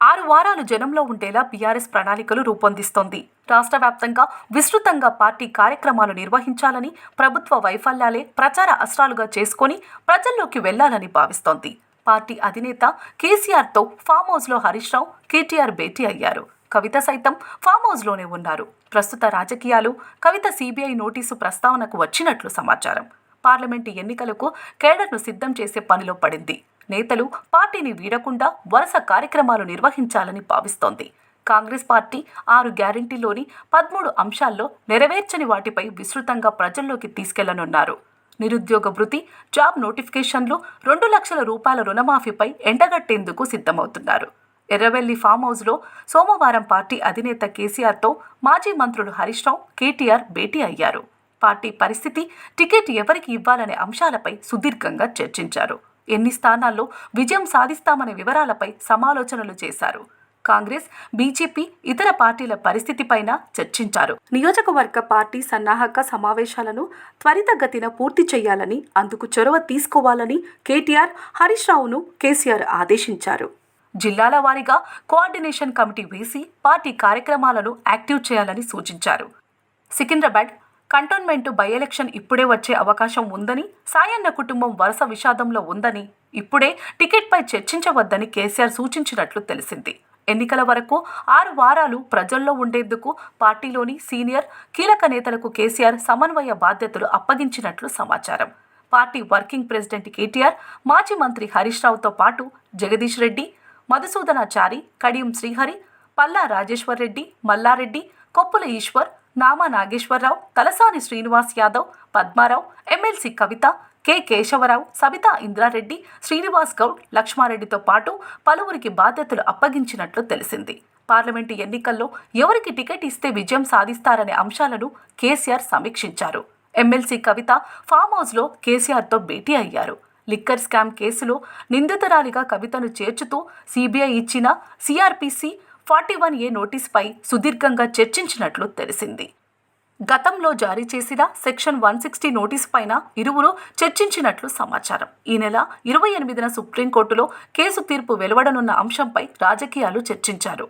ఆరు వారాలు జనంలో ఉండేలా బీఆర్ఎస్ ప్రణాళికలు రూపొందిస్తోంది. రాష్ట్ర వ్యాప్తంగా విస్తృతంగా పార్టీ కార్యక్రమాలు నిర్వహించాలని ప్రభుత్వ వైఫల్యాలే ప్రచార అస్త్రాలుగా చేసుకొని ప్రజల్లోకి వెళ్ళాలని భావిస్తోంది. పార్టీ అధినేత కేసీఆర్తో ఫామ్ హౌస్లో హరీష్ రావు కేటీఆర్ భేటీ అయ్యారు. కవిత సైతం ఫామ్ హౌస్లోనే ఉన్నారు. ప్రస్తుత రాజకీయాలు కవిత సీబీఐ నోటీసు ప్రస్తావనకు వచ్చినట్లు సమాచారం. పార్లమెంటు ఎన్నికలకు కేడర్ను సిద్ధం చేసే పనిలో పడింది. నేతలు పార్టీని వీడకుండా వరుస కార్యక్రమాలు నిర్వహించాలని భావిస్తోంది. కాంగ్రెస్ పార్టీ ఆరు గ్యారంటీలోని పదమూడు అంశాల్లో నెరవేర్చని వాటిపై విస్తృతంగా ప్రజల్లోకి తీసుకెళ్ళనున్నారు. నిరుద్యోగ వృత్తి జాబ్ నోటిఫికేషన్లు రెండు లక్షల రూపాయల రుణమాఫీపై ఎండగట్టేందుకు సిద్ధమవుతున్నారు. ఎర్రవెల్లి ఫామ్ హౌస్లో సోమవారం పార్టీ అధినేత కేసీఆర్తో మాజీ మంత్రులు హరీష్ రావు కేటీఆర్ భేటీ అయ్యారు. పార్టీ పరిస్థితి టికెట్ ఎవరికి ఇవ్వాలనే అంశాలపై సుదీర్ఘంగా చర్చించారు. ఎన్ని స్థానాల్లో విజయం సాధిస్తామనే వివరాలపై సమాలోచనలు చేశారు. కాంగ్రెస్ బీజేపీ ఇతర పార్టీల పరిస్థితిపైన చర్చించారు. నియోజకవర్గ పార్టీ సన్నాహక సమావేశాలను త్వరితగతిన పూర్తి చేయాలని అందుకు చొరవ తీసుకోవాలని కేటీఆర్ హరీష్ రావును కేసీఆర్ ఆదేశించారు. జిల్లాల వారీగా కోఆర్డినేషన్ కమిటీ వేసి పార్టీ కార్యక్రమాలను యాక్టివ్ చేయాలని సూచించారు. సికింద్రాబాద్ కంటోన్మెంట్ బై ఎలక్షన్ ఇప్పుడే వచ్చే అవకాశం ఉందని సాయన్న కుటుంబం వరుస విషాదంలో ఉందని ఇప్పుడే టికెట్పై చర్చించవద్దని కేసీఆర్ సూచించినట్లు తెలిసింది. ఎన్నికల వరకు ఆరు వారాలు ప్రజల్లో ఉండేందుకు పార్టీలోని సీనియర్ కీలక నేతలకు కేసీఆర్ సమన్వయ బాధ్యతలు అప్పగించినట్లు సమాచారం. పార్టీ వర్కింగ్ ప్రెసిడెంట్ కేటీఆర్ మాజీ మంత్రి హరీష్ రావుతో పాటు జగదీష్ రెడ్డి మధుసూదనాచారి కడియం శ్రీహరి పల్లా రాజేశ్వర్ రెడ్డి మల్లారెడ్డి కొప్పుల ఈశ్వర్ నామా నాగేశ్వరరావు తలసాని శ్రీనివాస్ యాదవ్ పద్మారావు ఎమ్మెల్సీ కవిత కె కేశవరావు సబితా ఇంద్రారెడ్డి శ్రీనివాస్ గౌడ్ లక్ష్మారెడ్డితో పాటు పలువురికి బాధ్యతలు అప్పగించినట్లు తెలిసింది. పార్లమెంటు ఎన్నికల్లో ఎవరికి టికెట్ ఇస్తే విజయం సాధిస్తారనే అంశాలను కేసీఆర్ సమీక్షించారు. ఎమ్మెల్సీ కవిత ఫామ్ హౌస్లో కేసీఆర్తో భేటీ అయ్యారు. లిక్కర్ స్కామ్ కేసులో నిందితురాలిగా కవితను చేర్చుతూ సిబిఐ ఇచ్చిన సిఆర్పిసి ఫార్టీ వన్ ఏ నోటీస్పై సుదీర్ఘంగా చర్చించినట్లు తెలిసింది. గతంలో జారీ చేసిన సెక్షన్ వన్ సిక్స్టీ నోటీస్ పైన ఇరువురు చర్చించినట్లు సమాచారం. ఈ నెల ఇరవై ఎనిమిదిన సుప్రీంకోర్టులో కేసు తీర్పు వెలువడనున్న అంశంపై రాజకీయాలు చర్చించారు.